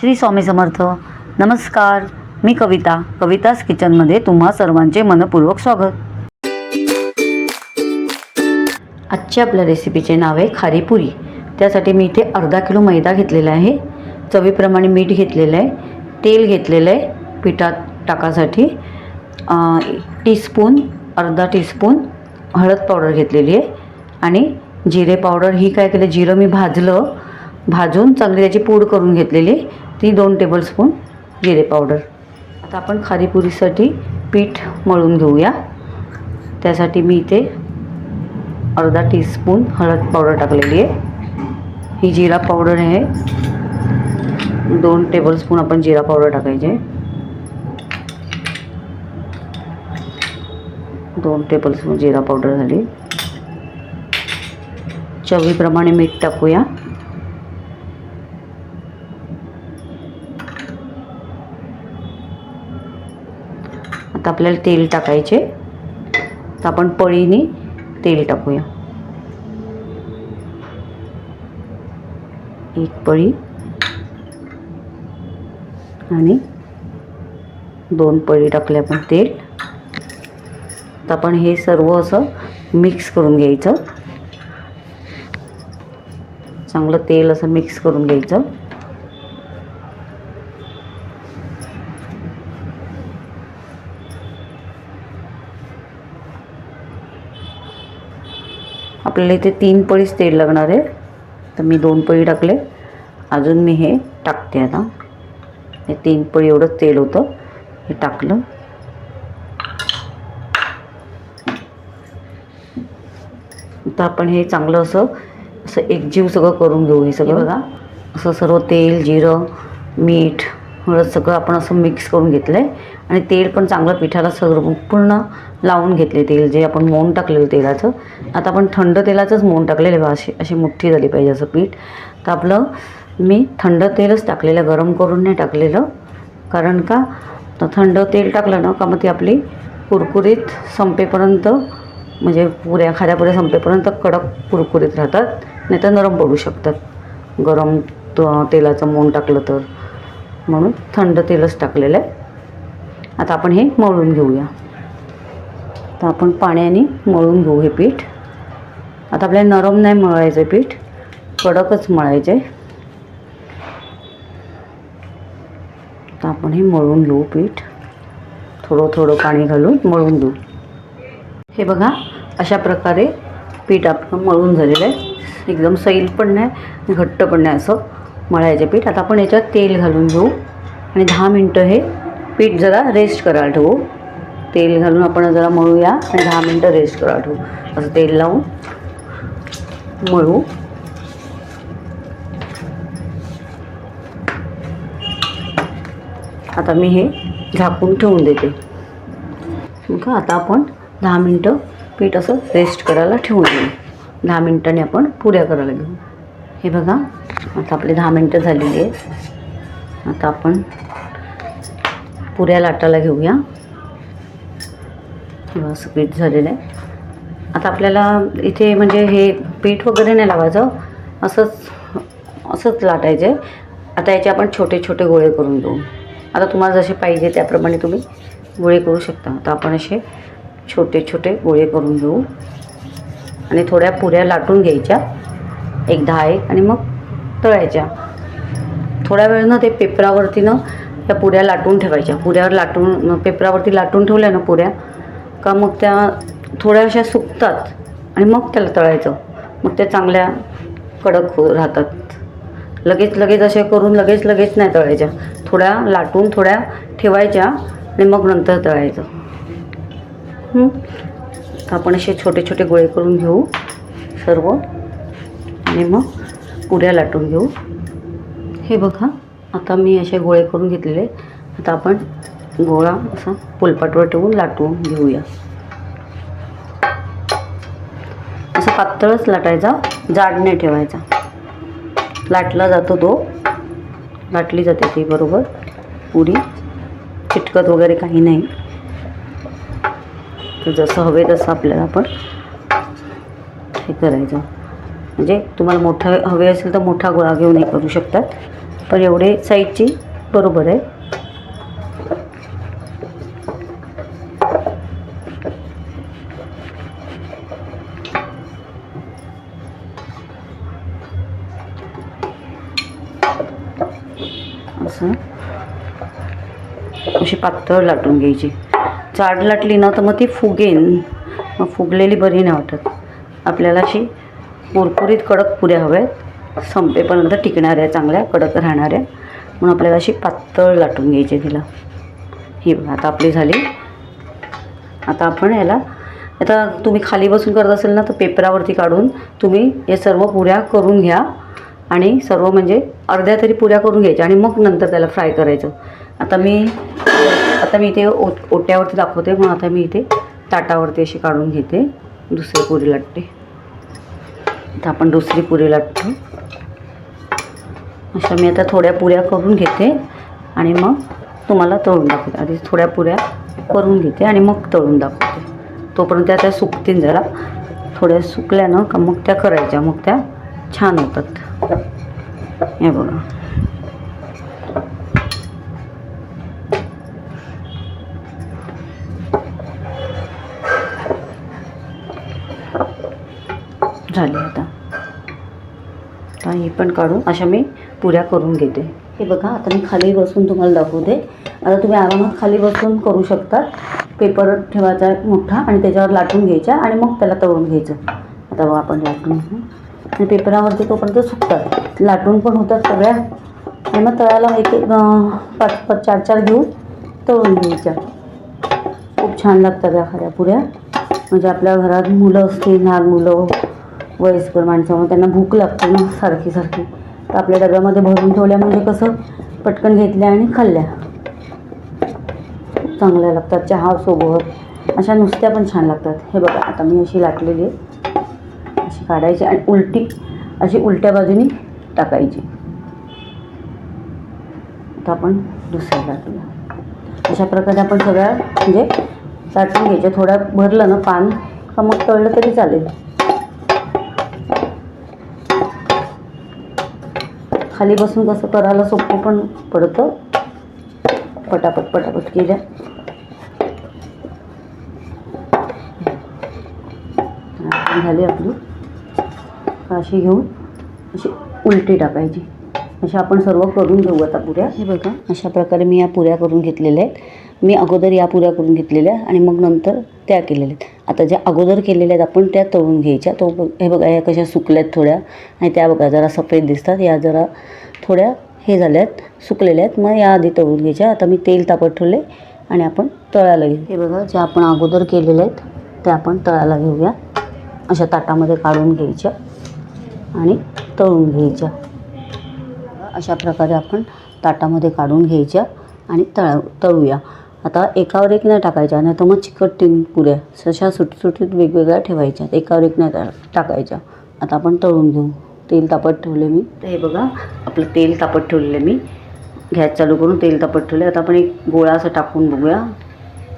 श्री स्वामी समर्थ. नमस्कार. मी कविता. कवितास किचनमध्ये तुम्हा सर्वांचे मनपूर्वक स्वागत. आजच्या आपल्या रेसिपीचे नाव आहे खारी पुरी. त्यासाठी मी इथे अर्धा किलो मैदा घेतलेला आहे. चवीप्रमाणे मीठ घेतलेलं आहे. तेल घेतलेलं आहे. पिठात टाकासाठी टीस्पून अर्धा टीस्पून हळद पावडर घेतलेली आहे. आणि जिरे पावडर ही काय केलं जिरं मी भाजलं. भाजून चांगली त्याची पूड करून घेतलेली आहे. ती दोन टेबलस्पून जिरे पावडर आता आपण खारीपुरीसाठी पीठ मळून घेऊया. त्यासाठी मी इथे अर्धा टीस्पून हळद पावडर टाकलेली आहे. ही जिरा पावडर आहे. दोन टेबलस्पून आपण जिरा पावडर टाकायचे. दोन टेबलस्पून जिरा पावडर झाली. चवीप्रमाणे मीठ टाकूया. आता आपल्याला तेल टाकायचे. तर आपण पळीने तेल टाकूया. एक पळी. आणि दोन पळी टाकले आपण तेल. तर आपण हे सर्व असं मिक्स करून घ्यायचं. चांगलं तेल असं मिक्स करून घ्यायचं. आपल्याला इथे तीन पळीच तेल लागणार आहे. तर मी दोन पळी टाकले. अजून मी हे टाकते आता. हे तीन पळी एवढंच तेल होतं. हे टाकलं. आता आपण हे चांगलं असं असं एकजीव सगळं करून घेऊ हे सगळं. बघा. असं सर्व तेल जिरं मीठ हळद सगळं आपण असं मिक्स करून घेतलं आहे आणि तेल पण चांगलं पिठाला सगळं पूर्ण लावून घेतले तेल जे आपण मोन टाकलेलं तेलाचं. आता आपण थंड तेलाचंच मोन टाकलेलं आहे अशी अशी मुठ्ठी झाली पाहिजे असं पीठ. तर आपलं मी थंड तेलच टाकलेलं गरम करून नाही टाकलेलं. कारण का? थंड तेल टाकलं ना का मग ती आपली कुरकुरीत संपेपर्यंत म्हणजे पुऱ्या खाऱ्या पुऱ्या संपेपर्यंत कडक कुरकुरीत राहतात नाही तर नरम पडू शकतात. गरम त- तेलाचं मोन टाकलं तर. म्हणून थंड तेलच टाकलेलं आहे. आता आपण हे मळून घेऊया. तर आपण पाण्याने मळून घेऊ हे पीठ. आता आपल्याला नरम नाही मळायचं आहे पीठ कडकच मळायचं आहे. तर आपण हे मळून घेऊ पीठ. थोडं थोडं पाणी घालून मळून घेऊ. हे बघा अशा प्रकारे पीठ आपलं मळून झालेलं आहे. एकदम सैल पण नाही घट्ट पण नाही असं मळायचं पीठ. आता आपण याच्यात तेल घालून घेऊ. आणि दहा मिनटं हे पीठ जरा रेस्ट करायला ठेवू. तेल घालून आपण जरा मळूया आणि दहा मिनटं रेस्ट करायला ठेवू. असं तेल लावून मळू. आता मी हे झाकून ठेवून देते. का आता आपण दहा मिनटं पीठ असं रेस्ट करायला ठेवून देऊ. दहा मिनटांनी आपण पुऱ्या करायला घेऊ. हे बघा आता आपले दहा मिनटं झालेली आहेत. आता आपण पुऱ्या लाटायला घेऊया. किंवा असं पीठ झालेलं आहे. आता आपल्याला इथे म्हणजे हे पीठ वगैरे नाही लावायचं. असंच असंच लाटायचं. आहे आता याचे आपण छोटे छोटे गोळे करून घेऊ आता तुम्हाला जसे पाहिजे त्याप्रमाणे तुम्ही गोळे करू शकता. आता आपण असे छोटे छोटे गोळे करून घेऊ. आणि थोड्या पुऱ्या लाटून घ्यायच्या. एक दहा एक आणि मग तळायच्या. थोड्या वेळनं ते पेपरावरती ना त्या पुऱ्या लाटून ठेवायच्या. पुऱ्यावर लाटून पेपरावरती लाटून ठेवल्या ना पुऱ्या का मग त्या थोड्या अशा सुकतात आणि मग त्याला तळायचं. मग त्या चांगल्या कडक हो राहतात. लगेच लगेच असे करून लगेच लगेच नाही तळायच्या. थोड्या लाटून थोड्या ठेवायच्या आणि मग नंतर तळायचं. आपण असे छोटे छोटे गोळे करून घेऊ सर्व. आणि मग पुऱ्या लाटून घेऊ. हे बघा. आता मी असे गोळे करून घेतलेले. आता आपण गोळा असा पोलपाटवर ठेवून लाटून घेऊया. असं पातळच लाटायचा जाड नाही ठेवायचा. लाटला जातो तो. लाटली जाते ती बरोबर. पुरी चिटकत वगैरे काही नाही. जसं हवे तसं आपल्याला आपण हे करायचं. म्हणजे तुम्हाला मोठा हवे असेल तर मोठा गोळा घेऊन हे करू शकतात. पण एवढे साईजची बरोबर आहे. असं. अशी पातळ लाटून घ्यायची. जाड लाटली ना तर मग ती फुगेन. मग फुगलेली बरी नाही वाटत. आपल्याला अशी कुरकुरीत कडक पुऱ्या हव्यात. संपेपर्यंत टिकणाऱ्या चांगल्या कडक राहणाऱ्या म्हणून आपल्याला अशी पातळ लाटून घ्यायची तिला. ही बघा आता आपली झाली. आता आपण याला आता तुम्ही खाली बसून करत असेल ना तर पेपरावरती काढून तुम्ही हे सर्व पुऱ्या करून घ्या. आणि सर्व म्हणजे अर्ध्या तरी पुऱ्या करून घ्यायच्या आणि मग नंतर त्याला फ्राय करायचं. आता मी आता मी इथे ओ ओट्यावरती दाखवते म्हणून आता मी इथे ताटावरती अशी काढून घेते. दुसरी पुरी लाटते. आता आपण दुसरी पुरी लाटतो. अशा मी आता थोड्या पुऱ्या करून घेते आणि मग तुम्हाला तळून दाखवते. आधी थोड्या पुऱ्या करून घेते आणि मग तळून दाखवते. तोपर्यंत त्या त्या सुकतील जरा. थोड्या सुकल्या ना का मग त्या करायच्या. मग त्या छान होतात. हे बघा. झाली आता. आणि ही पण काढून अशा मी पुऱ्या करून घेते. हे बघा आता मी खाली बसून तुम्हाला दाखवते आता तुम्ही आरामात खाली बसून करू शकता. पेपर ठेवायचा मोठा आणि त्याच्यावर लाटून घ्यायचा आणि मग त्याला तळून घ्यायचं. आता बघा आपण लाटून आणि पेपरावरती तोपर्यंत सुकतात. लाटून पण होतात सगळ्या. आणि मग तळायला एक एक पाच पाच चार चार घेऊन तळून घ्यायच्या. खूप छान लागतात या खऱ्या पुऱ्या. म्हणजे आपल्या घरात मुलं असतील लहान मुलं वयस्कर माणसामुळे त्यांना भूक लागते ना सारखी सारखी. तर आपल्या डब्यामध्ये भरून ठेवल्या म्हणजे कसं पटकन घेतल्या आणि खाल्ल्या. खूप चांगल्या लागतात चहा सोबत. अशा नुसत्या पण छान लागतात. हे बघा आता मी अशी लाटलेली आहे. अशी काढायची आणि उलटी अशी उलट्या बाजूनी टाकायची. आता आपण दुसऱ्या लाटूया. अशा प्रकारे आपण सगळ्या म्हणजे लाटून घ्यायच्या. थोडा भरलं ना पान का मग तळलं तरी चालेल. खाली बसून कसं करायला सोपं पण पडतं. पटापट पटापट केल्या. झाली आपली. अशी घेऊन अशी उलटी टाकायची. अशा आपण सर्व करून घेऊ आता पुऱ्या. हे बघा अशा प्रकारे मी या पुऱ्या करून घेतलेल्या आहेत. मी अगोदर या पुऱ्या करून घेतलेल्या आणि मग नंतर त्या केलेल्या आहेत. आता ज्या अगोदर केलेल्या आहेत आपण त्या तळून घ्यायच्या. तो बघ- हे बघा या कशा सुकल्यात थोड्या. आणि त्या बघा जरा सफेद दिसतात. या जरा थोड्या हे झाल्या आहेत सुकलेल्या आहेत. मग या आधी तळून घ्यायच्या. आता मी तेल तापत ठेवले आणि आपण तळायला घेऊ. हे बघा ज्या आपण अगोदर केलेल्या आहेत त्या आपण तळायला घेऊया. अशा ताटामध्ये काढून घ्यायच्या आणि तळून घ्यायच्या. अशा प्रकारे आपण ताटामध्ये काढून घ्यायच्या आणि तळ तळूया. आता एकावर एक नाही टाकायच्या नाही तर मग चिकट तीन पुऱ्या तशा सुटसुटीत वेगवेगळ्या ठेवायच्या एकावर एक नाही टा- टाकायच्या. आता आपण तळून घेऊ. तेल तापत ठेवले मी. तर हे बघा आपलं तेल तापत ठेवलेलं मी. गॅस चालू करून तेल तापत ठेवले. आता आपण एक गोळा असं टाकून बघूया.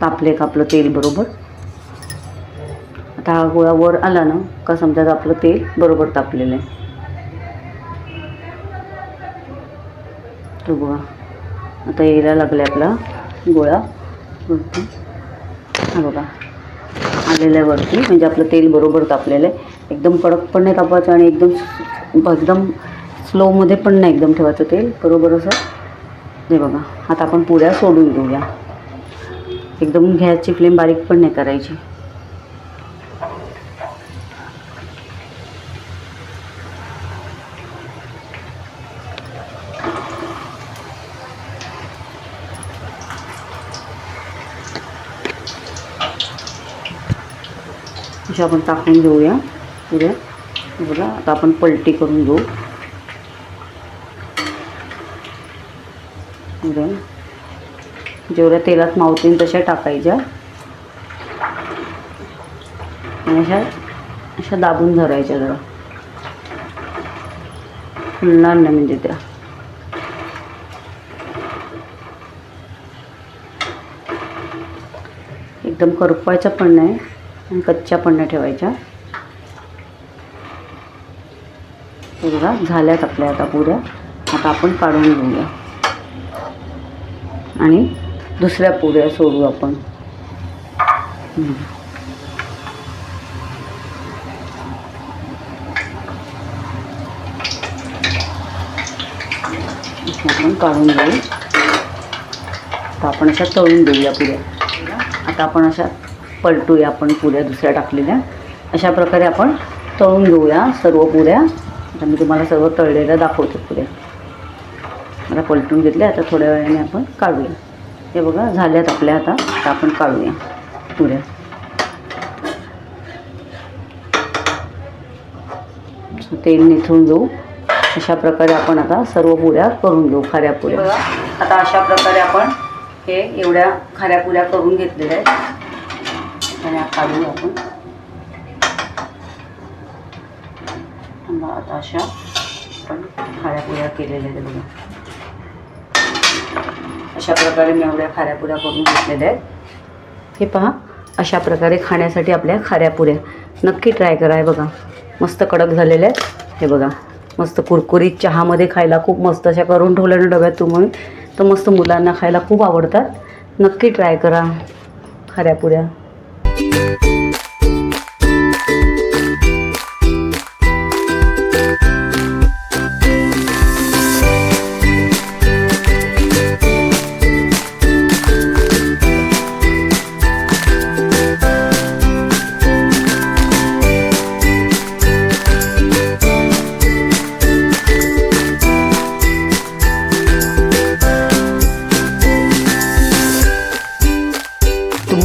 तापले का आपलं तेल बरोबर? आता हा गोळा वर आला ना का समजा आपलं तेल बरोबर तापलेलं आहे. तो गोळा आता यायला लागला आपला गोळा. वरती. हा बघा. आलेलं आहे वरती. म्हणजे आपलं तेल बरोबर तापलेलं आहे. एकदम कडक पण नाही तापायचं आणि एकदम एकदम स्लोमध्ये पण नाही एकदम ठेवायचं तेल. बरोबर असं. हे बघा. आता आपण पुऱ्या सोडून घेऊया एकदम गॅसची फ्लेम बारीक पण नाही करायची. अशा आपण टाकून घेऊया. पुऱ्या बघा आता आपण पलटी करून घेऊ. जेवढ्या तेलात मावतील तशा टाकायच्या. आणि अशा अशा दाबून धरायच्या जरा. फुलणार नाही म्हणजे त्या. एकदम करपायचं पण नाही. आणि कच्च्या पण नाही ठेवायच्या बघा झाल्यात आपल्या आता पुऱ्या. आता आपण काढून घेऊया. आणि दुसऱ्या पुऱ्या सोडू आपण. आपण काढून घेऊ. आता आपण अशा तळून देऊया पुऱ्या. आता आपण अशा पलटूया आपण पुऱ्या दुसऱ्या टाकलेल्या. अशा प्रकारे आपण तळून घेऊया सर्व पुऱ्या. आता मी तुम्हाला सर्व तळलेल्या दाखवते पुऱ्या. आता पलटून घेतल्या आता थोड्या वेळाने आपण काढूया. हे बघा झाल्यात आपल्या आता. आता आपण काढूया पुऱ्या. तेल निथळून घेऊ. अशा प्रकारे आपण आता सर्व पुऱ्या करून घेऊ खाऱ्या पुऱ्या. आता अशा प्रकारे आपण हे एवढ्या खाऱ्या पुऱ्या करून घेतलेल्या आहेत. आणि काढू आपण. आता अशा आपण खाऱ्या पुऱ्या केलेल्या आहेत बघा. अशा प्रकारे मी एवढ्या खाऱ्या पुऱ्या करून घेतलेल्या आहेत. हे पहा अशा प्रकारे खाण्यासाठी आपल्या खाऱ्या पुऱ्या. नक्की ट्राय करा हे बघा. मस्त कडक झालेल्या आहेत. हे बघा मस्त कुरकुरीत चहामध्ये खायला खूप मस्त अशा करून ठेवल्या ना डब्यात तुम्ही. तर मस्त मुलांना खायला खूप आवडतात. नक्की ट्राय करा खाऱ्या पुऱ्या. you